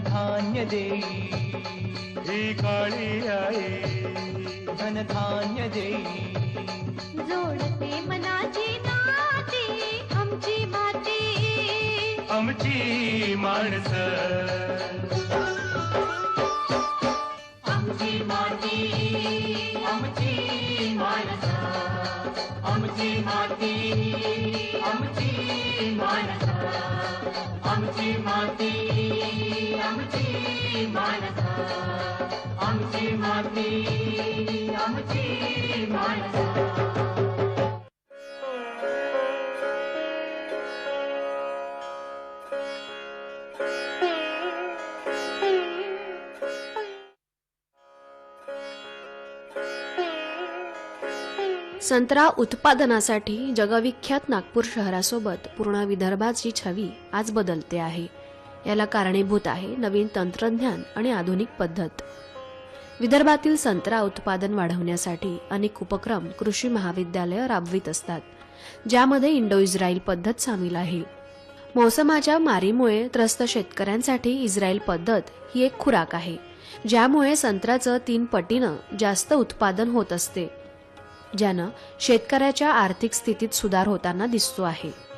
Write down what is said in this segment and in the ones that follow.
धनधान्य देई ही काळी आई धनधान्य देई जोडते मनाची नाती आमची माती। आमची माणसं। आमची माती आमची माणसं। आमची माती आमची माणसं आमची माती आमची माणसं आमची माती आमची माणसं संत्रा उत्पादनासाठी जगविख्यात नागपूर शहरासोबत पूर्ण विदर्भाची छवी आज बदलते आहे. याला कारणीभूत आहे नवीन तंत्रज्ञान आणि आधुनिक पद्धत. विदर्भातील संत्रा उत्पादन वाढवण्यासाठी अनेक उपक्रम कृषी महाविद्यालय राबवित असतात ज्यामध्ये इंडो इस्रायल पद्धत सामील आहे. मोसमाच्या मारीमुळे त्रस्त शेतकऱ्यांसाठी इस्रायल पद्धत ही एक खुराक आहे ज्यामुळे संत्र्याचं तीन पटीनं जास्त उत्पादन होत असते. ज्यानं शेतकऱ्याच्या आर्थिक स्थितीत सुधार होताना दिसतो आहे.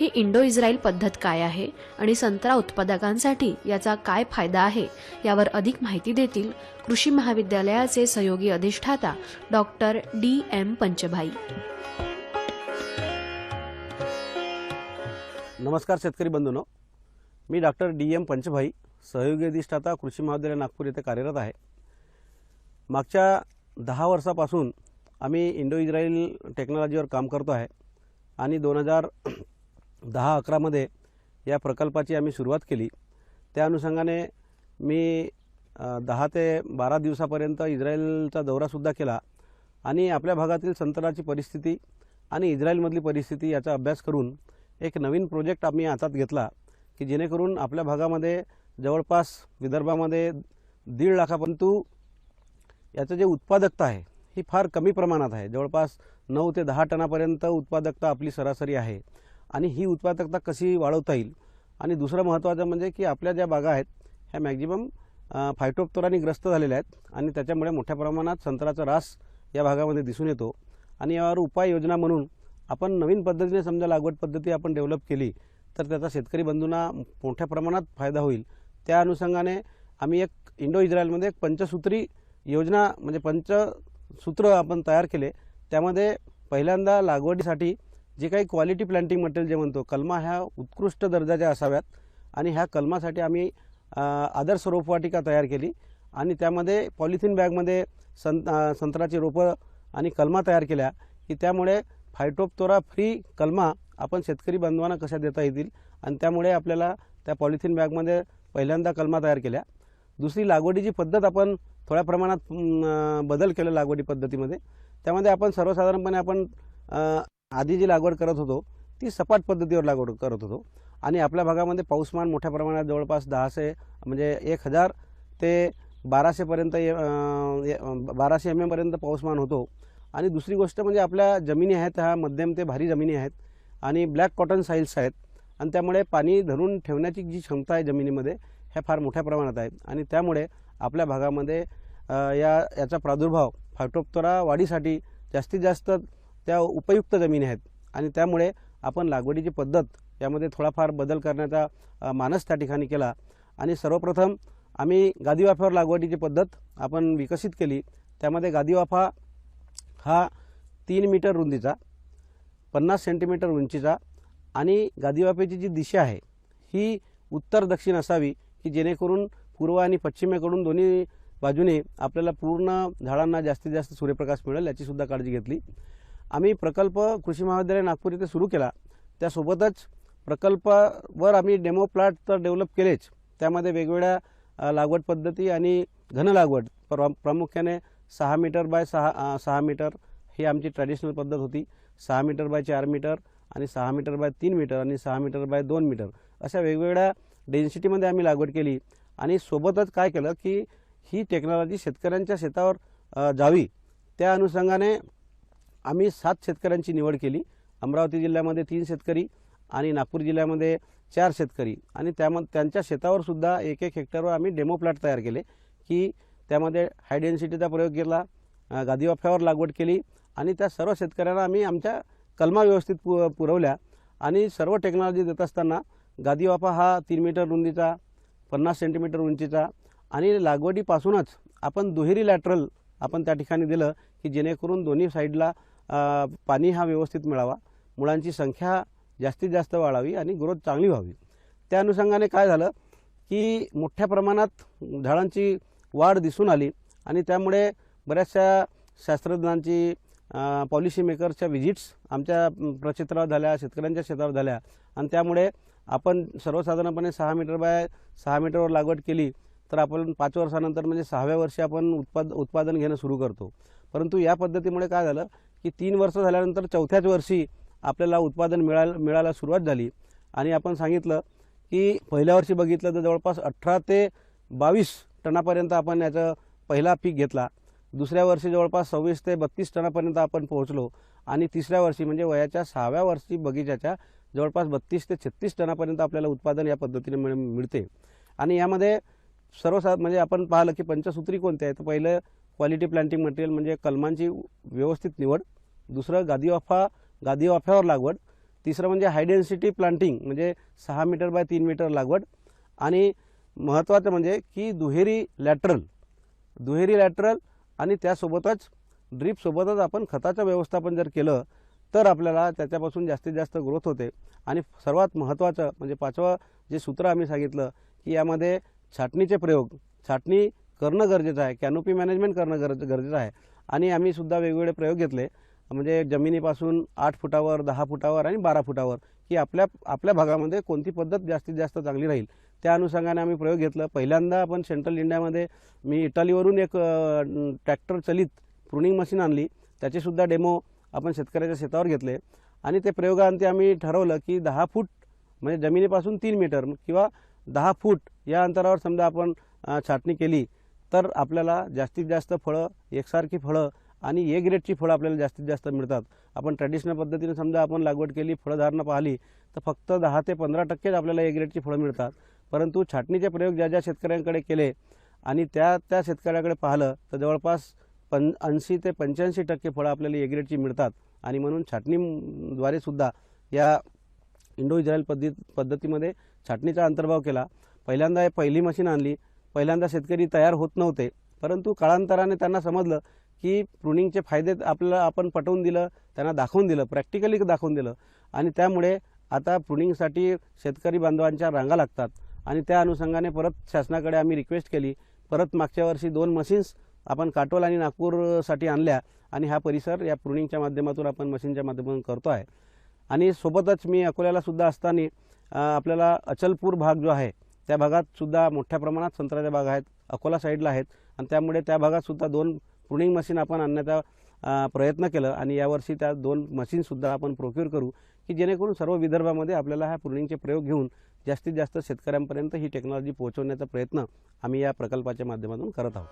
ही इंडो इस्रायल पद्धत काय आहे आणि संत्रा उत्पादकांसाठी याचा काय फायदा आहे यावर अधिक माहिती देतील कृषी महाविद्यालयाचे सहयोगी अधिष्ठाता डॉक्टर डी. एम. पंचभाई. नमस्कार शेतकरी बंधूनो. मी डॉक्टर डी. एम. पंचभाई सहयोगी अधिष्ठाता कृषी महाविद्यालय नागपूर येथे कार्यरत आहे. मागच्या दहा वर्षापासून आम्ही इंडो इस्रायल टेक्नॉलॉजीवर काम करतो आहे. आणि दोन हजार दहा अकरामध्ये या प्रकल्पाची आम्ही सुरुवात केली. त्या अनुषंगाने मी दहा ते बारा दिवसापर्यंत इस्रायलचा दौरासुद्धा केला. आणि आपल्या भागातील संतराची परिस्थिती आणि इस्रायलमधली परिस्थिती याचा अभ्यास करून एक नवीन प्रोजेक्ट आम्ही हातात घेतला की जेणेकरून आपल्या भागामध्ये जवळपास विदर्भामध्ये दीड लाखापर्यंत याचं जे उत्पादकता आहे ही फार कमी प्रमाणात आहे. जवळपास नऊ ते दहा टनापर्यंत उत्पादकता आपली सरासरी आहे आणि ही उत्पादकता कशी वाढवता येईल? आणि दुसरं महत्त्वाचं म्हणजे की आपल्या ज्या बागा आहेत ह्या मॅक्झिमम फायटोप्तोराने ग्रस्त झालेल्या आहेत आणि त्याच्यामुळे मोठ्या प्रमाणात संत्र्याचा रास या भागामध्ये दिसून येतो. आणि यावर उपाययोजना म्हणून आपण नवीन पद्धतीने समजा लागवड पद्धती आपण डेव्हलप केली तर त्याचा शेतकरी बंधूंना मोठ्या प्रमाणात फायदा होईल. त्या अनुषंगाने आम्ही एक इंडो इस्रायलमध्ये एक पंचसूत्री योजना म्हणजे पंच सूत्र आपण तयार केले त्यामध्ये पहिल्यांदा लागवडीसाठी जे काही क्वालिटी प्लांटिंग मटेरियल जे म्हणतो कलमा ह्या उत्कृष्ट दर्जाच्या असाव्यात आणि ह्या कलमासाठी आम्ही आदर्श रोपवाटिका तयार केली आणि त्यामध्ये पॉलिथिन बॅगमध्ये सं संत्राची संत्र्याची रोपं आणि कलमा तयार केल्या की त्यामुळे फायटोपतोरा फ्री कलमा आपण शेतकरी बांधवांना कशा देता येतील आणि त्यामुळे आपल्याला त्या पॉलिथिन बॅगमध्ये पहिल्यांदा कलमा तयार केल्या. दुसरी लागवडीची पद्धत आपण थोड्या प्रमाणात बदल केला लागवडी पद्धतीमध्ये. त्यामध्ये आपण सर्वसाधारणपणे आपण आधी जी लागवड करत होतो ती सपाट पद्धतीवर लागवड करत होतो. आणि आपल्या भागामध्ये पाऊसमान मोठ्या प्रमाणात जवळपास दहाशे म्हणजे एक हजार ते बाराशेपर्यंत ये- बाराशे एम एमपर्यंत पाऊसमान होतो. आणि दुसरी गोष्ट म्हणजे आपल्या जमिनी आहेत ह्या मध्यम ते भारी जमिनी आहेत. आणि ब्लॅक कॉटन साईल्स आहेत. आणि त्यामुळे पाणी धरून ठेवण्याची जी क्षमता आहे जमिनीमध्ये ह्या फार मोठ्या प्रमाणात आहे. आणि त्यामुळे आपल्या भागामध्ये या याचा प्रादुर्भाव फायटोप्तरा वाढीसाठी जास्तीत जास्त त्या उपयुक्त जमिनी आहेत. आणि त्यामुळे आपण लागवडीची पद्धत यामध्ये थोडाफार बदल करण्याचा मानस त्या ठिकाणी केला. आणि सर्वप्रथम आम्ही गादीवाफ्यावर लागवडीची पद्धत आपण विकसित केली. त्यामध्ये गादीवाफा हा तीन मीटर रुंदीचा पन्नास सेंटीमीटर उंचीचा आणि गादीवाफेची जी दिशा आहे ही उत्तर दक्षिण असावी की जेणेकरून पूर्व आणि पश्चिमेकडून दोन्ही बाजूने आपल्याला पूर्ण झाडांना जास्तीत जास्त सूर्यप्रकाश मिळेल याचीसुद्धा काळजी घेतली. आम्ही प्रकल्प कृषी महाविद्यालय नागपूर इथे सुरू केला. त्यासोबतच प्रकल्पावर आम्ही डेमो प्लॉट तर डेव्हलप केलेच. त्यामध्ये वेगवेगळ्या लागवड पद्धती आणि घन लागवड प्र प्रामुख्याने सहा मीटर बाय सहा सहा मीटर ही आमची ट्रॅडिशनल पद्धत होती. सहा मीटर बाय चार मीटर आणि सहा मीटर बाय तीन मीटर आणि सहा मीटर बाय दोन मीटर अशा वेगवेगळ्या डेन्सिटीमध्ये आम्ही लागवड केली. आणि सोबतच काय केलं की ही टेक्नॉलॉजी शेतकऱ्यांच्या शेतावर जावी. त्या अनुषंगाने आम्ही सात शेतकऱ्यांची निवड केली. अमरावती जिल्ह्यामध्ये तीन शेतकरी आणि नागपूर जिल्ह्यामध्ये चार शेतकरी. आणि त्यामध्ये त्यांच्या शेतावर सुद्धा एक एक हेक्टरवर आम्ही डेमो प्लॉट तयार केले की त्यामध्ये हाय डेन्सिटीचा प्रयोग केला गादी वाफ्यावर लागवड केली आणि त्या सर्व शेतकऱ्यांना आम्ही आमच्या कलमा व्यवस्थित पु पुरवल्या. आणि सर्व टेक्नॉलॉजी देत असताना गादी वाफा हा तीन मीटर रुंदीचा पन्नास सेंटीमीटर उंचीचा आणि लागवडीपासूनच आपण दुहेरी लॅटरल आपण त्या ठिकाणी दिलं की जेणेकरून दोन्ही साईडला पाणी हा व्यवस्थित मिळावा. मुळांची संख्या जास्तीत जास्त वाढावी आणि ग्रोथ चांगली व्हावी. त्या अनुषंगाने काय झालं की मोठ्या प्रमाणात झाडांची वाढ दिसून आली आणि त्यामुळे बऱ्याचशा शास्त्रज्ञांची पॉलिसी मेकरच्या व्हिजिट्स आमच्या प्रक्षेत्रावर झाल्या शेतकऱ्यांच्या क्षेत्रावर झाल्या. आणि त्यामुळे आपण सर्वसाधारणपणे सहा मीटर बाय सहा मीटरवर लागवड केली तर आपण पाच वर्षानंतर म्हणजे सहाव्या वर्षी आपण उत्पाद उत्पादन घेणं सुरू करतो. परंतु या पद्धतीमुळे काय झालं की तीन वर्ष झाल्यानंतर चौथ्याच वर्षी आपल्याला उत्पादन मिळायला मिळायला सुरुवात झाली. आणि आपण सांगितलं की पहिल्या वर्षी बघितलं तर जवळपास अठरा ते बावीस टनापर्यंत आपण याचं पहिला पीक घेतला. दुसऱ्या वर्षी जवळपास सव्वीस ते बत्तीस टनापर्यंत आपण पोहोचलो. आणि तिसऱ्या वर्षी म्हणजे वयाच्या सहाव्या वर्षी बगीच्याच्या जवळपास बत्तीस ते छत्तीस टनापर्यंत आपल्याला उत्पादन या पद्धतीने मिळ मिळते. आणि यामध्ये सर्वसा म्हणजे आपण पाहिलं की पंचसूत्री कोणते आहे तर पहिलं क्वालिटी प्लांटिंग मटेरियल म्हणजे कलमांची व्यवस्थित निवड. दुसरं गादीवाफा गादीवाफ्यावर लागवड. तिसरं म्हणजे हाय डेन्सिटी प्लांटिंग म्हणजे सहा मीटर बाय तीन मीटर लागवड. आणि महत्त्वाचं म्हणजे की दुहेरी लॅटरल दुहेरी लॅटरल आणि त्यासोबतच ड्रीपसोबतच आपण खताचं व्यवस्थापन जर केलं तर आपल्याला त्याच्यापासून जास्तीत जास्त ग्रोथ होते. आणि सर्वात महत्त्वाचं म्हणजे पाचवं जे सूत्र आम्ही सांगितलं की यामध्ये छाटणीचे प्रयोग छाटणी करणं गरजेचं आहे कॅनोपी मॅनेजमेंट करणं गरज गरजेचं आहे. आणि आम्ही सुद्धा वेगवेगळे प्रयोग घेतले. म्हणजे जमिनीपासून आठ फुटावर दहा फुटावर आणि बारा फुटावर की आपल्या आपल्या भागामध्ये कोणती पद्धत जास्तीत जास्त चांगली राहील त्या अनुषंगाने आम्ही प्रयोग घेतला. पहिल्यांदा आपण सेंट्रल इंडियामध्ये मी इटालीवरून एक ट्रॅक्टर चलित प्रुनिंग मशीन आणली. त्याचेसुद्धा डेमो आपण शेतकऱ्याच्या शेतावर घेतले. आणि ते प्रयोगांती आम्ही ठरवलं की दहा फूट म्हणजे जमिनीपासून तीन मीटर किंवा दहा फूट या अंतरावर समजा आपण छाटणी केली तर आपल्याला जास्तीत जास्त फळं एकसारखी फळं आणि ए ग्रेडची फळं आपल्याला जास्तीत जास्त मिळतात. आपण ट्रॅडिशनल पद्धतीने समजा आपण लागवड केली फळधारणा पाहिली तर फक्त दहा ते पंधरा टक्केच आपल्याला ए ग्रेडची फळं मिळतात. परंतु छाटणीचे प्रयोग ज्या ज्या शेतकऱ्यांकडे केले आणि त्या त्या शेतकऱ्याकडे पाहिलं तर जवळपास पं ऐंशी ते पंच्याऐंशी टक्के फळं आपल्याला ए ग्रेडची मिळतात. आणि म्हणून छाटणीद्वारे सुद्धा या इंडो इस्रायल पद्धत पद्धतीमध्ये छाटणीचा अंतर्भाव केला. पहिल्यांदा हे पहिली मशीन आणली. पहिल्यांदा शेतकरी तयार होत नव्हते. परंतु काळांतराने त्यांना समजलं की प्रुनिंगचे फायदे आपल्याला आपण पटवून दिलं त्यांना दाखवून दिलं प्रॅक्टिकली दाखवून दिलं. आणि त्यामुळे आता प्रुनिंगसाठी शेतकरी बांधवांच्या रांगा लागतात. आणि त्या अनुषंगाने परत शासनाकडे आम्ही रिक्वेस्ट केली. परत मागच्या वर्षी दोन मशीन्स आपण काटोल आणि नागपूरसाठी आणल्या. आणि हा परिसर या प्रुनिंगच्या माध्यमातून आपण मशीनच्या माध्यमातून करतो आहे. आणि सोबतच मी अकोल्याला सुद्धा असताना आपल्याला अचलपूर भाग जो आहे त्या भागात सुद्धा मोठ्या प्रमाणात संत्र्याच्या भाग आहेत. अकोला साईडला आहेत. आणि त्यामुळे त्या भागात सुद्धा दोन प्रुनिंग मशीन आपण आणण्याचा प्रयत्न केलं आणि यावर्षी त्या दोन मशीनसुद्धा आपण प्रोक्युअर करू की जेणेकरून सर्व विदर्भामध्ये आपल्याला ह्या प्रुनिंगचे प्रयोग घेऊन जास्तीत जास्त शेतकऱ्यांपर्यंत ही टेक्नॉलॉजी पोहोचवण्याचा प्रयत्न आम्ही या प्रकल्पाच्या माध्यमातून करत आहोत.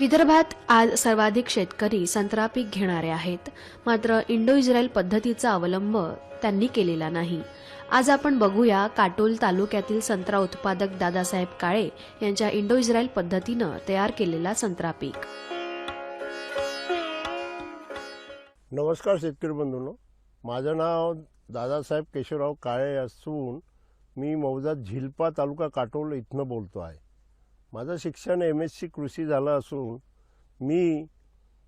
विदर्भात आज सर्वाधिक शेतकरी संत्रा पीक घेणारे आहेत. मात्र इंडो इस्रायल पद्धतीचा अवलंब त्यांनी केलेला नाही. आज आपण बघूया काटोल तालुक्यातील संत्रा उत्पादक दादासाहेब काळे यांच्या इंडो इस्रायल पद्धतीनं तयार केलेला संत्रा पीक. नमस्कार शेतकरी बंधूंनो. माझं नाव दादासाहेब केशवराव काळे असून मी मौजात झिलपा तालुका काटोल इथनं बोलतो आहे. माझं शिक्षण एम एस सी कृषी झालं असून मी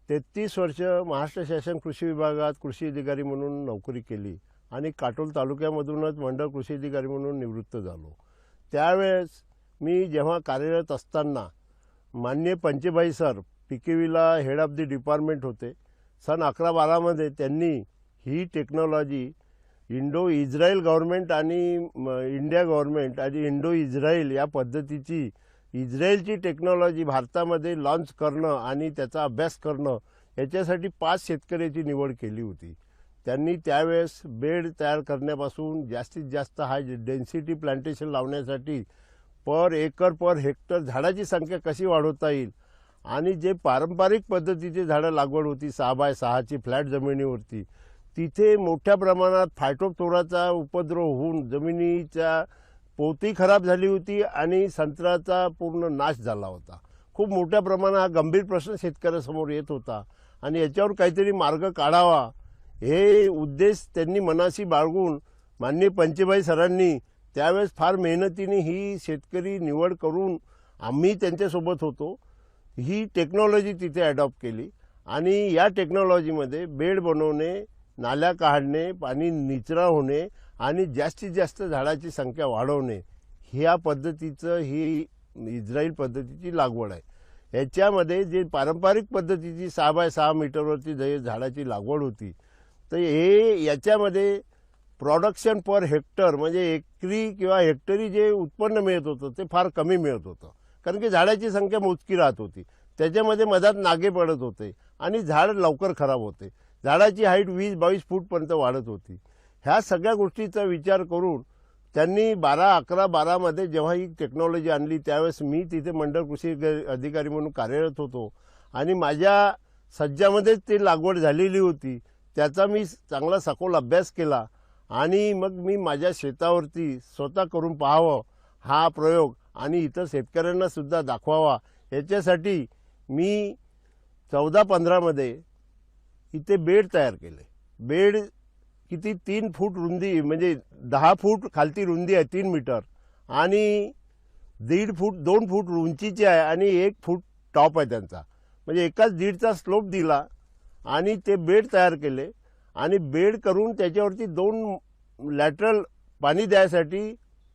तेहतीस वर्ष महाराष्ट्र शासन कृषी विभागात कृषी अधिकारी म्हणून नोकरी केली. आणि काटोल तालुक्यामधूनच मंडळ कृषी अधिकारी म्हणून निवृत्त झालो. त्यावेळेस मी जेव्हा कार्यरत असताना मान्य Panchbhai sir P K head of the department होते. सन अकरा बारामध्ये त्यांनी ही टेक्नॉलॉजी इंडो इस्रायल गव्हर्नमेंट आणि म, इंडिया गव्हर्नमेंट आणि इंडो इस्रायल या पद्धतीची इस्रायलची टेक्नॉलॉजी भारतामध्ये लॉन्च करणं आणि त्याचा अभ्यास करणं याच्यासाठी पाच शेतकऱ्याची निवड केली होती. त्यांनी त्यावेळेस बेड तयार करण्यापासून जास्तीत जास्त हाय डेन्सिटी प्लांटेशन लावण्यासाठी पर एकर पर हेक्टर झाडाची संख्या कशी वाढवता येईल? आणि जे पारंपरिक पद्धतीची झाडं लागवड होती सहा बाय सहाची फ्लॅट जमिनीवरती तिथे मोठ्या प्रमाणात फायटोप्थोराचा उपद्रव होऊन जमिनीच्या पोती खराब झाली होती आणि संत्र्याचा पूर्ण नाश झाला होता. खूप मोठ्या प्रमाणात हा गंभीर प्रश्न शेतकऱ्यासमोर येत होता. आणि याच्यावर काहीतरी मार्ग काढावा हे उद्देश त्यांनी मनाशी बाळगून माननीय पंचेबाई सरांनी त्यावेळेस फार मेहनतीने ही शेतकरी निवड करून आम्ही त्यांच्यासोबत होतो. ही टेक्नॉलॉजी तिथे ॲडॉप्ट केली आणि या टेक्नॉलॉजीमध्ये बेड बनवणे नाल्या काढणे पाणी निचरा होणे आणि जास्तीत जास्त झाडाची संख्या वाढवणे ह्या पद्धतीचं ही इस्रायल पद्धतीची लागवड आहे. याच्यामध्ये जे पारंपरिक पद्धतीची सहा बाय सहा मीटरवरती जे झाडाची लागवड होती तर हे याच्यामध्ये प्रॉडक्शन पर हेक्टर म्हणजे एकरी किंवा हेक्टरी जे उत्पन्न मिळत होतं ते फार कमी मिळत होतं. कारण की झाडाची संख्या मोजकी राहत होती. त्याच्यामध्ये मधात नागे पडत होते आणि झाड लवकर खराब होते. झाडाची हाईट वीस बावीस फूटपर्यंत वाढत होती. ह्या सगळ्या गोष्टीचा विचार करून त्यांनी बारा अकरा बारामध्ये जेव्हा ही टेक्नॉलॉजी आणली त्यावेळेस मी तिथे मंडळ कृषी अधिकारी म्हणून कार्यरत होतो. आणि माझ्या सज्जामध्येच ती लागवड झालेली होती. त्याचा मी चांगला सखोल अभ्यास केला आणि मग मी माझ्या शेतावरती स्वतः करून पाहावं हा प्रयोग आणि इतर शेतकऱ्यांना सुद्धा दाखवावा. याच्यासाठी मी चौदा पंधरामध्ये इथे बेड तयार केले. बेड किती? तीन फूट रुंदी म्हणजे दहा फूट खालती रुंदी आहे तीन मीटर. आणि दीड फूट दोन फूट उंचीची आहे आणि एक फूट टॉप आहे त्यांचा. म्हणजे एकाच दीडचा स्लोप दिला आणि ते बेड तयार केले. आणि बेड करून त्याच्यावरती दोन लॅटरल पाणी द्यायसाठी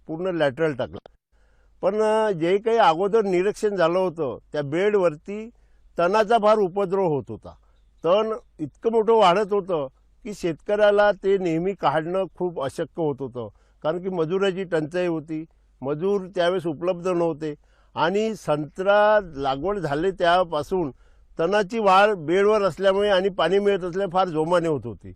पूर्ण लॅटरल टाकला. पण जे काही अगोदर निरीक्षण झालं होतं त्या बेडवरती तणाचा फार उपद्रव होत होता. तण इतकं मोठं वाढत होतं की शेतकऱ्याला ते नेहमी काढणं खूप अशक्य होत होतं. कारण की मजुराची टंचाई होती. मजूर त्यावेळेस उपलब्ध नव्हते. आणि संत्रा लागवड झाले त्यापासून तणाची वाढ बेडवर असल्यामुळे आणि पाणी मिळत असल्यामुळे फार जोमाने होत होती.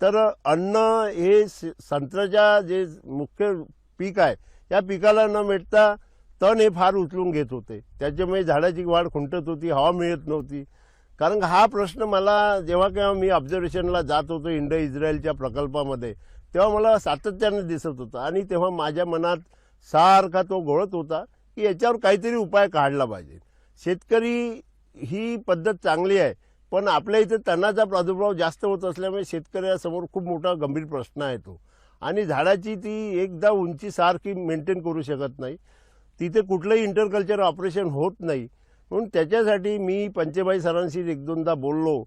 तर अन्न हे संत्र्याच्या जे मुख्य पीक आहे या पिकाला न मिळता तण हे फार उचलून घेत होते. त्याच्यामुळे झाडाची वाढ खुंटत होती हवा मिळत नव्हती. कारण हा प्रश्न मला जेव्हा केव्हा मी ऑब्झर्वेशनला जात होतो इंडो इस्रायलच्या प्रकल्पामध्ये तेव्हा मला सातत्याने दिसत होतं. आणि तेव्हा माझ्या मनात सारखा तो घोळत होता की याच्यावर काहीतरी उपाय काढला पाहिजे. शेतकरी ही पद्धत चांगली आहे. पण आपल्या इथे तणाचा प्रादुर्भाव जास्त होत असल्यामुळे शेतकऱ्यासमोर खूप मोठा गंभीर प्रश्न आहे तो. आणि झाडाची ती एकदा उंची सारखी मेंटेन करू शकत नाही. तिथे कुठलंही इंटरकल्चर ऑपरेशन होत नाही. म्हणून त्याच्यासाठी मी पंचेबाई सरांशी एक दोनदा बोललो.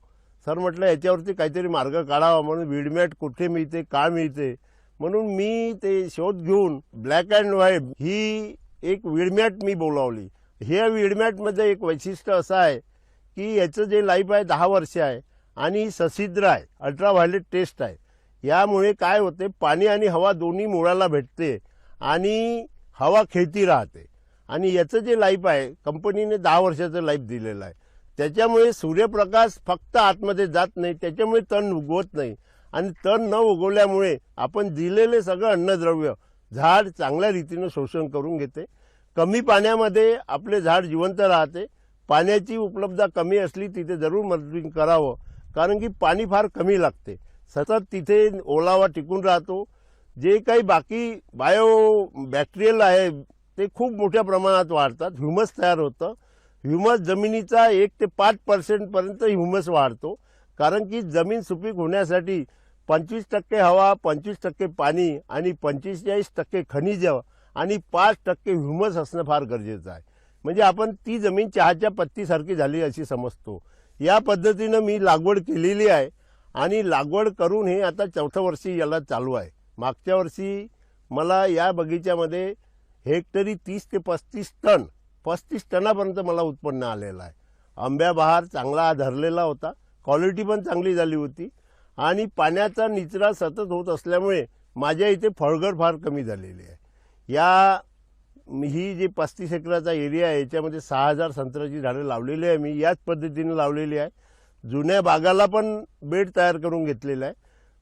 सर म्हटलं याच्यावरती काहीतरी मार्ग काढावा म्हणून विडमॅट कुठे मिळते का मिळते? म्हणून मी ते शोध घेऊन ब्लॅक अँड व्हाईट ही एक विडमॅट मी बोलावली. ह्या विडमॅटमध्ये एक वैशिष्ट्य असं आहे की याचं जे लाईफ आहे दहा वर्ष आहे आणि ससिद्र आहे अल्ट्राव्हायलेट टेस्ट आहे. यामुळे काय होते पाणी आणि हवा दोन्ही मुळाला भेटते आणि हवा खेळती राहते. आणि याचं जे लाईफ आहे कंपनीने दहा वर्षाचं लाईफ दिलेलं आहे. त्याच्यामुळे सूर्यप्रकाश फक्त आतमध्ये जात नाही त्याच्यामुळे तण उगवत नाही. आणि तण न उगवल्यामुळे आपण दिलेले सगळं अन्नद्रव्य झाड चांगल्या रीतीनं शोषण करून घेते. कमी पाण्यामध्ये आपले झाड जिवंत राहते. पाण्याची उपलब्धता कमी असली तिथे जरूर मदत करावं. कारण की पाणी फार कमी लागते. सतत तिथे ओलावा टिकून राहतो. जे काही बाकी बायो बॅक्टेरियल आहे ते खूप मोठ्या प्रमाणात वाढतात. ह्युमस तयार होतं. ह्युमस जमिनीचा एक ते पाच पर्सेंटपर्यंत ह्युमस वाढतो. कारण की जमीन सुपीक होण्यासाठी पंचवीस टक्के हवा पंचवीस टक्के पाणी आणि पंचेचाळीस टक्के खनिज आणि पाच टक्के ह्युमस असणं फार गरजेचं आहे. म्हणजे आपण ती जमीन चहाच्या पत्तीसारखी झाली अशी समजतो. या पद्धतीनं मी लागवड केलेली आहे आणि लागवड करून हे आता चौथ्या वर्षी याला चालू आहे. मागच्या वर्षी मला या बगीच्यामध्ये हेक्टरी तीस ते पस्तीस टन पस्तीस टनापर्यंत मला उत्पन्न आलेलं आहे. आंब्या बहार चांगला धरलेला होता क्वालिटी पण चांगली झाली होती आणि पाण्याचा निचरा सतत होत असल्यामुळे माझ्या इथे फळगड फार कमी झालेली आहे. या ही जी पस्तीस एकराचा एरिया आहे याच्यामध्ये सहा हजार संत्र्याची झाडं लावलेली आहे मी याच पद्धतीने लावलेली आहे. जुन्या बागाला पण बेड तयार करून घेतलेला आहे.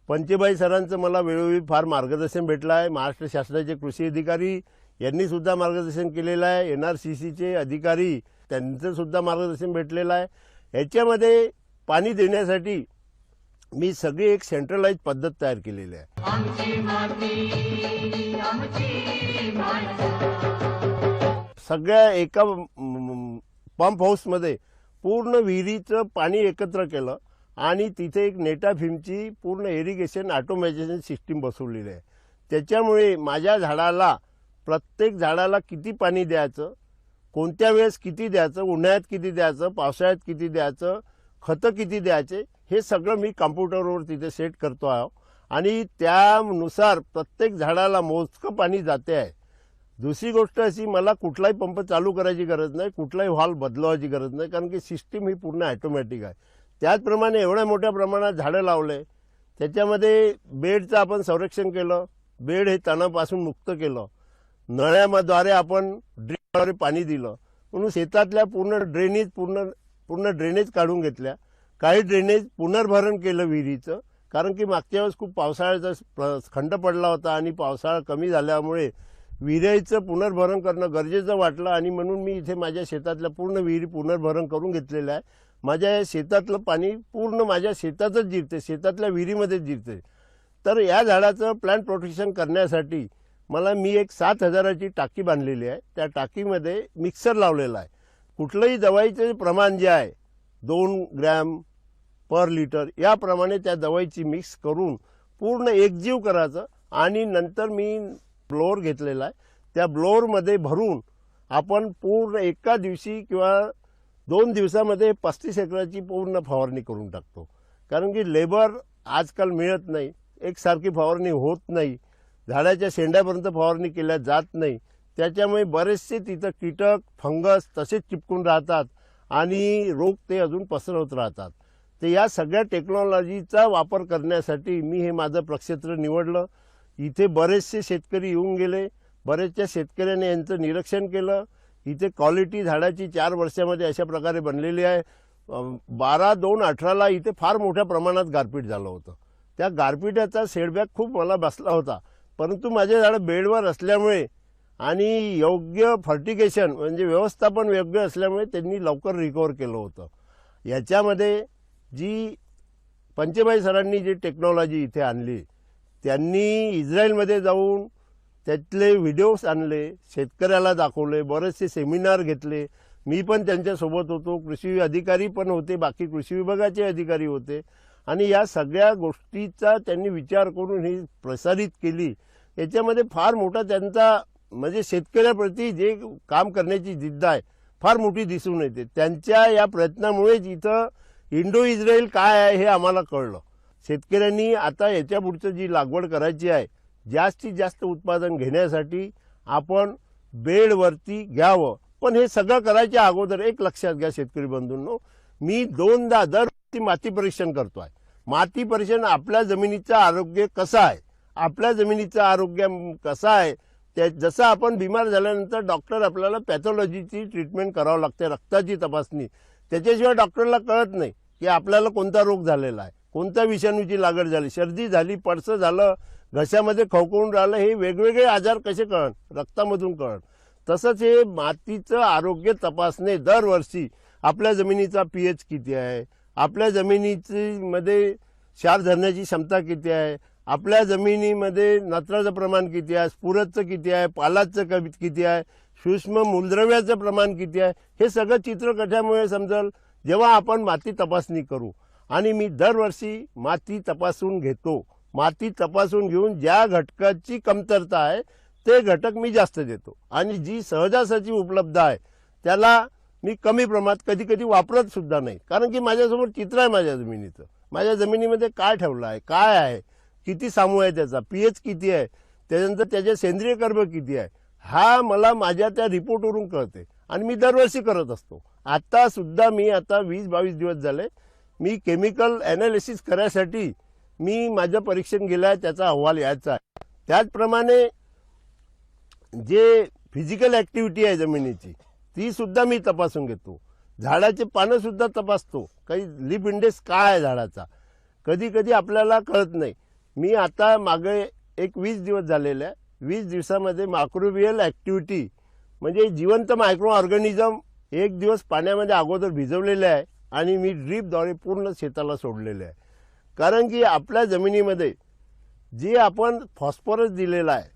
पंचेबाई सरांचं मला वेळोवेळी फार मार्गदर्शन भेटलं आहे. महाराष्ट्र शासनाचे कृषी अधिकारी यांनी सुद्धा मार्गदर्शन केलेलं आहे. एन आर सी सीचे अधिकारी त्यांचंसुद्धा मार्गदर्शन भेटलेलं आहे. याच्यामध्ये पाणी देण्यासाठी मी सगळी एक सेंट्रलाइज पद्धत तयार केलेली आहे. सगळ्या एका पंप हाऊसमध्ये पूर्ण विहिरीचं पाणी एकत्र केलं आणि तिथे एक नेटाफिमची पूर्ण इरिगेशन ऑटोमॅटिझेशन सिस्टीम बसवलेली आहे. त्याच्यामुळे माझ्या झाडाला प्रत्येक झाडाला किती पाणी द्यायचं कोणत्या वेळेस किती द्यायचं उन्हाळ्यात किती द्यायचं पावसाळ्यात किती द्यायचं खतं किती द्यायचे हे सगळं मी कम्प्युटरवर तिथे सेट करतो आहे. आणि त्यानुसार प्रत्येक झाडाला मोजकं पाणी जाते आहे. दुसरी गोष्ट अशी मला कुठलाही पंप चालू करायची गरज नाही कुठलाही हॉल बदलवायची गरज नाही कारण की सिस्टीम ही पूर्ण ॲटोमॅटिक आहे. त्याचप्रमाणे एवढ्या मोठ्या प्रमाणात झाडं लावले त्याच्यामध्ये बेडचं आपण संरक्षण केलं बेड हे तणापासून मुक्त केलं नळ्याद्वारे आपण ड्रिपद्वारे पाणी दिलं म्हणून शेतातल्या पूर्ण ड्रेनेज पूर्ण पूर्ण ड्रेनेज काढून घेतल्या. काही ड्रेनेज पुनर्भरण केलं विहिरीचं कारण की मागच्या वेळेस खूप पावसाळ्याचा खंड पडला होता आणि पावसाळा कमी झाल्यामुळे विहिरीचं पुनर्भरण करणं गरजेचं वाटलं आणि म्हणून मी इथे माझ्या शेतातल्या पूर्ण विहिरी पुनर्भरण करून घेतलेलं आहे. माझ्या या शेतातलं पाणी पूर्ण माझ्या शेतातच जिरते शेतातल्या विहिरीमध्येच जिरते. तर या झाडाचं प्लांट प्रोटेक्शन करण्यासाठी मला मी एक सात हजाराची टाकी बांधलेली आहे. त्या टाकीमध्ये मिक्सर लावलेला आहे. कुठलंही दवाईचं प्रमाण जे आहे दोन ग्रॅम पर लिटर याप्रमाणे त्या दवाईची मिक्स करून पूर्ण एकजीव करायचं आणि नंतर मी ब्लोअर घेतलेला आहे. त्या ब्लोअरमध्ये भरून आपण पूर्ण एका दिवशी किंवा दोन दिवसामध्ये पस्तीस एकराची पूर्ण फवारणी करून टाकतो. कारण की लेबर आजकाल मिळत नाही. एकसारखी फवारणी होत नाही. झाडाच्या शेंड्यापर्यंत फवारणी केल्या जात नाही. त्याच्यामुळे बरेचसे तिथं कीटक फंगस तसेच चिपकून राहतात आणि रोग ते अजून पसरवत राहतात. तर या सगळ्या टेक्नॉलॉजीचा वापर करण्यासाठी मी हे माझं प्रक्षेत्र निवडलं. इथे बरेचसे शेतकरी येऊन गेले बरेचशा शेतकऱ्यांनी यांचं निरीक्षण केलं. इथे क्वालिटी झाडाची चार वर्षामध्ये अशा प्रकारे बनलेली आहे. बारा दोन अठराला इथे फार मोठ्या प्रमाणात गारपीट झालं होतं. त्या गारपिटाचा सेडबॅक खूप मला बसला होता. परंतु माझे झाडं बेडवर असल्यामुळे आणि योग्य फर्टिकेशन म्हणजे व्यवस्थापन योग्य असल्यामुळे त्यांनी लवकर रिकवर केलं होतं. याच्यामध्ये जी पंचेबाई सरांनी जी टेक्नॉलॉजी इथे आणली त्यांनी इस्रायलमध्ये जाऊन त्यातले व्हिडिओज आणले शेतकऱ्याला दाखवले बरेचसे सेमिनार घेतले. मी पण त्यांच्यासोबत होतो कृषी अधिकारी पण होते बाकी कृषी विभागाचे अधिकारी होते. आणि या सगळ्या गोष्टीचा त्यांनी विचार करून ही प्रसारित केली. याच्यामध्ये फार मोठा त्यांचा म्हणजे शेतकऱ्याप्रती जे काम करण्याची जिद्द आहे फार मोठी दिसून येते. त्यांच्या या प्रयत्नामुळेच इथं इंडो इस्रायल काय आहे हे आम्हाला कळलं. शेतकऱ्यांनी आता याच्या पुढचं जी लागवड करायची आहे जास्तीत जास्त उत्पादन घेण्यासाठी आपण बेडवरती घ्यावं. पण हे सगळं करायच्या अगोदर एक लक्षात घ्या शेतकरी बंधूंनो मी दोनदा दर माती परीक्षण करतो आहे माती परीक्षण आपल्या जमिनीचं आरोग्य कसं आहे? आपल्या जमिनीचं आरोग्य कसं आहे? त्या जसं आपण बिमार झाल्यानंतर डॉक्टर आपल्याला पॅथॉलॉजीची ट्रीटमेंट करावं लागते रक्ताची तपासणी. त्याच्याशिवाय डॉक्टरला कळत नाही की आपल्याला कोणता रोग झालेला आहे. कोणत्या विषाणूची लागण झाली? सर्दी झाली पडसं झालं घशामध्ये खवखवून राहिलं हे वेगवेगळे आजार कसे कळण? रक्तामधून कळण. तसंच हे मातीचं आरोग्य तपासणे दरवर्षी आपल्या जमिनीचा पी एच किती आहे? आपल्या जमिनीची मध्ये क्षार धरण्याची क्षमता किती आहे? आपल्या जमिनीमध्ये नत्राचं प्रमाण किती आहे? स्फुरतचं किती आहे? पालाचं क- किती आहे? सूक्ष्म मूलद्रव्याचं प्रमाण किती आहे? हे सगळं चित्र कशामुळे समजल. जेव्हा आपण माती तपासणी करू आणि मी दरवर्षी माती तपासून घेतो. माती तपासून घेऊन ज्या घटकाची कमतरता आहे ते घटक मी जास्त देतो. आणि जी सहजासहजी उपलब्ध आहे त्याला मी कमी प्रमाणात कधी कधी वापरत सुद्धा नाही. कारण की माझ्यासमोर चित्र आहे माझ्या जमिनीचं. माझ्या जमिनीमध्ये काय ठेवलं आहे काय आहे किती सामू आहे त्याचा पी एच किती आहे त्याच्यानंतर त्याचे सेंद्रिय कर्म किती आहे हा मला माझ्या त्या रिपोर्टवरून कळते. आणि मी दरवर्षी करत असतो. आता सुद्धा मी आता वीस बावीस दिवस झाले मी केमिकल ॲनालिसिस करायसाठी मी माझं परीक्षण गेलं आहे त्याचा अहवाल यायचा आहे. त्याचप्रमाणे जे फिजिकल ॲक्टिव्हिटी आहे जमिनीची तीसुद्धा मी तपासून घेतो. झाडाचे पानंसुद्धा तपासतो. काही लिप इंडेक्स काय आहे झाडाचा? कधी कधी आपल्याला कळत नाही. मी आता मागे एक वीस दिवस झालेले आहे. वीस दिवसामध्ये मायक्रोबियल ॲक्टिव्हिटी म्हणजे जिवंत मायक्रो ऑर्गॅनिझम एक दिवस पाण्यामध्ये अगोदर भिजवलेले आहे. आणि मी ड्रीपद्वारे पूर्ण शेताला सोडलेले आहे. कारण की आपल्या जमिनीमध्ये जे आपण फॉस्फरस दिलेला आहे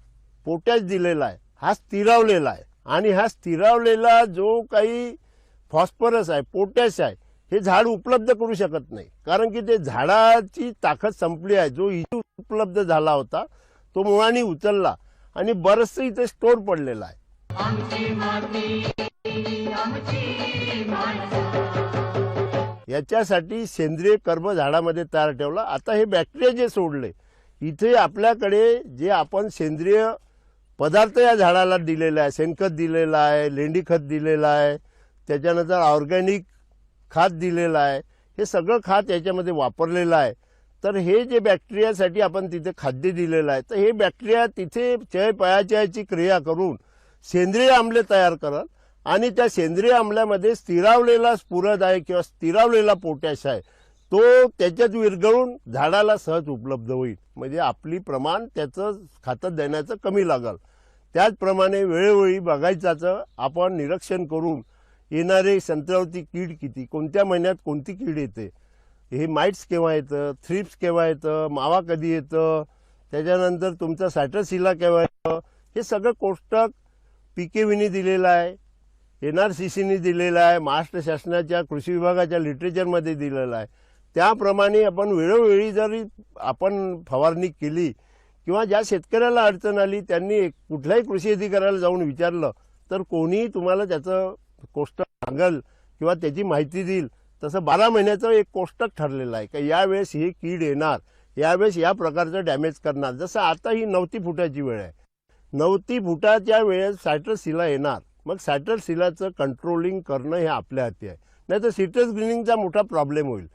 पोटॅश दिलेला आहे हा स्थिरावलेला आहे. आणि हा स्थिरावलेला जो काही फॉस्फरस आहे पोटॅश आहे हे झाड उपलब्ध करू शकत नाही. कारण की ते झाडाची ताकद संपली आहे. जो इथे उपलब्ध झाला होता तो मुळाने उचलला आणि बरंचसं इथे स्टोर पडलेला आहे. याच्यासाठी सेंद्रिय कर्म झाडामध्ये तयार ठेवला. आता हे बॅक्टेरिया जे सोडले इथे आपल्याकडे जे आपण सेंद्रिय पदार्थ या झाडाला दिलेला आहे शेणखत दिलेलं आहे लेंडी खत दिलेलं आहे त्याच्यानंतर ऑर्गॅनिक खात दिलेलं आहे हे सगळं खात याच्यामध्ये वापरलेलं आहे. तर हे जे बॅक्टेरियासाठी आपण तिथे खाद्य दिलेलं आहे तर हे बॅक्टेरिया तिथे चय पयाचयाची क्रिया करून सेंद्रिय आमले तयार करत आणि त्या सेंद्रिय आमल्यामध्ये स्थिरावलेला स्फुरद आहे किंवा स्थिरावलेला पोटॅश आहे तो त्याच्यात विरघळून झाडाला सहज उपलब्ध होईल. म्हणजे आपली प्रमाण त्याचं खातात देण्याचं कमी लागल. त्याचप्रमाणे वेळोवेळी बघायचाचं आपण निरीक्षण करून येणारे संत्र्यावरती कीड किती कोणत्या महिन्यात कोणती कीड येते हे माइट्स केव्हा येतं थ्रिप्स केव्हा येतं मावा कधी येतं त्याच्यानंतर तुमचा सॅटरसिला केव्हा येतं हे सगळं कोष्टक पिकेविनी दिलेलं आहे. एन आर सी सीने दिलेलं आहे महाराष्ट्र शासनाच्या कृषी विभागाच्या लिटरेचरमध्ये दिलेलं आहे. त्याप्रमाणे आपण वेळोवेळी जरी आपण फवारणी केली किंवा ज्या शेतकऱ्याला अडचण आली त्यांनी एक- कुठल्याही कृषी अधिकाऱ्याला जाऊन विचारलं तर कोणीही तुम्हाला त्याचं कोष्टक सांगल किंवा त्याची माहिती देईल. तसं बारा महिन्याचं एक कोष्टक ठरलेलं आहे का यावेळेस ही कीड येणार यावेळेस या प्रकारचं डॅमेज करणार. जसं आता ही नवती फुटाची वेळ आहे. नवती फुटाच्या वेळेस सायट्रसिला येणार. मग सायट्रसिलाचं कंट्रोलिंग करणं हे आपल्या हाती आहे. नाही तर सिट्रस ग्रीनिंगचा मोठा प्रॉब्लेम होईल.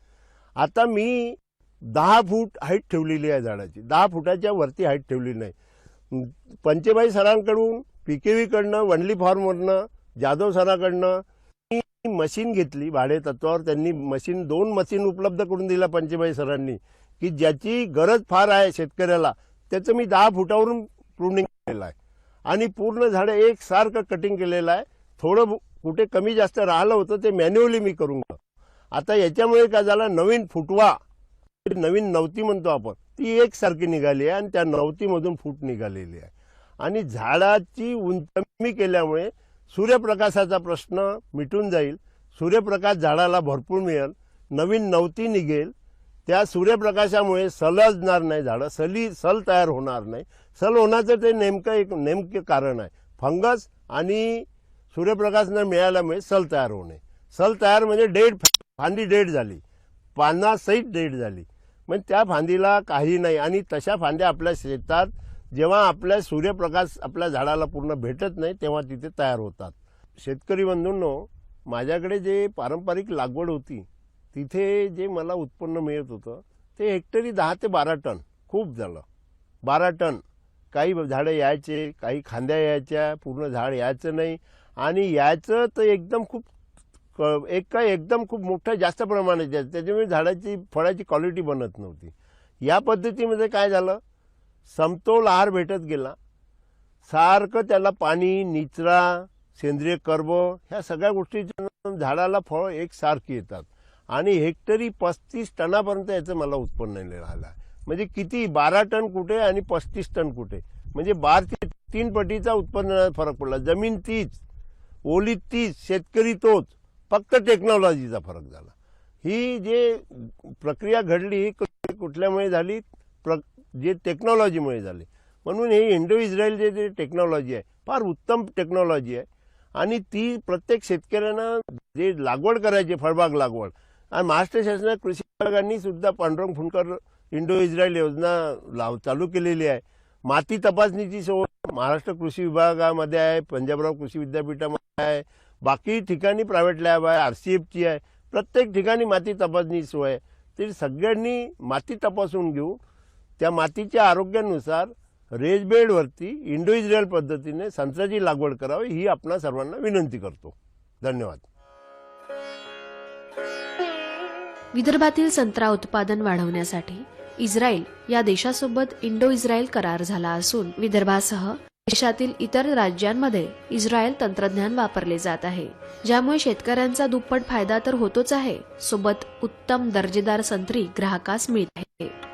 आता मी दहा फूट हाईट ठेवलेली आहे झाडाची. दहा फुटाच्या वरती हाईट ठेवली नाही. पंचेबाई सरांकडून पीकेव्हीकडनं वनली फॉर्मवरनं जाधव सराकडनं मी मशीन घेतली भाडे तत्वावर त्यांनी मशीन दोन मशीन उपलब्ध करून दिल्या पंचेबाई सरांनी की ज्याची गरज फार आहे शेतकऱ्याला. त्याचं मी दहा फुटावरून प्रुनिंग केलं आहे. आणि पूर्ण झाडं एकसारखं कटिंग केलेलं आहे. थोडं कुठे कमी जास्त राहिलं होतं ते मॅन्युअली मी करून आता याच्यामुळे काय झालं? नवीन फुटवा नवीन नवती म्हणतो आपण ती एकसारखी निघाली आहे आणि त्या नवतीमधून फूट निघालेली आहे. आणि झाडाची उंचमी केल्यामुळे सूर्यप्रकाशाचा प्रश्न मिटून जाईल सूर्यप्रकाश झाडाला भरपूर मिळेल नवीन नवती निघेल त्या सूर्यप्रकाशामुळे सलजणार नाही झाडं सली सल तयार होणार नाही. सल होण्याचं ते नेमकं एक नेमकं कारण आहे. फंगस आणि सूर्यप्रकाश न मिळाल्यामुळे सल तयार होणे. सल तयार म्हणजे डेड फांदी डेड झाली. पानासहित डेड झाली. म्हणजे त्या फांदीला काही नाही. आणि तशा फांद्या आपल्या शेतात जेव्हा आपल्या सूर्यप्रकाश आपल्या झाडाला पूर्ण भेटत नाही तेव्हा तिथे तयार होतात. शेतकरी बंधूंनो माझ्याकडे जे पारंपरिक लागवड होती तिथे जे मला उत्पन्न मिळत होतं ते हेक्टरी दहा ते बारा टन खूप झालं. बारा टन. काही झाडं यायचे काही खांद्या यायच्या पूर्ण झाड यायचं नाही. आणि यायचं तर एकदम खूप क- एक काय एकदम खूप मोठं जास्त प्रमाणात यायचं. त्याच्यामुळे झाडाची फळाची क्वालिटी बनत नव्हती. या पद्धतीमध्ये काय झालं? समतोल आहार भेटत गेला. सारखं त्याला पाणी निचरा सेंद्रिय कर्ब ह्या सगळ्या गोष्टीच्या झाडाला फळ एकसारखी येतात. आणि हेक्टरी पस्तीस टनापर्यंत याचं मला उत्पन्न राहिलं. आहे. म्हणजे किती? बारा टन कुठे आणि पस्तीस टन कुठे? म्हणजे बार ते तीन पटीचा उत्पन्नात फरक पडला. जमीन तीच ओली तीच शेतकरी तोच. फक्त टेक्नॉलॉजीचा फरक झाला. ही जे प्रक्रिया घडली ही कुठल्यामुळे झाली? प्र जे टेक्नॉलॉजीमुळे झाली. म्हणून हे इंडो इस्रायल जे जे टेक्नॉलॉजी आहे फार उत्तम टेक्नॉलॉजी आहे. आणि ती प्रत्येक शेतकऱ्यांना जे लागवड करायची फळबाग लागवड. आणि महाराष्ट्र शासनाच्या कृषी विभागांनी सुद्धा पांडुरंग फुंडकर इंडो इस्रायल योजना लाव चालू केलेली आहे. माती तपासणीची सोय महाराष्ट्र कृषी विभागामध्ये आहे पंजाबराव कृषी विद्यापीठामध्ये आहे बाकी ठिकाणी प्रायव्हेट लॅब आहे आर सी एफची आहे. प्रत्येक ठिकाणी माती तपासणी सोय आहे. ते सगळ्यांनी माती तपासून घेऊ. त्या मातीच्या आरोग्यानुसार रेजबेडवरती इंडो इस्रायल पद्धतीने संत्र्याची लागवड करावी ही आपणा सर्वांना विनंती करतो. धन्यवाद. विदर्भातील संत्रा उत्पादन वाढवण्यासाठी इस्रायल या देशासोबत इंडो इस्रायल करार झाला असून विदर्भासह देशातील इतर राज्यांमध्ये इस्रायल तंत्रज्ञान वापरले जात आहे. ज्यामुळे शेतकऱ्यांचा दुप्पट फायदा तर होतोच आहे. सोबत उत्तम दर्जेदार संत्री ग्राहकास मिळत आहे.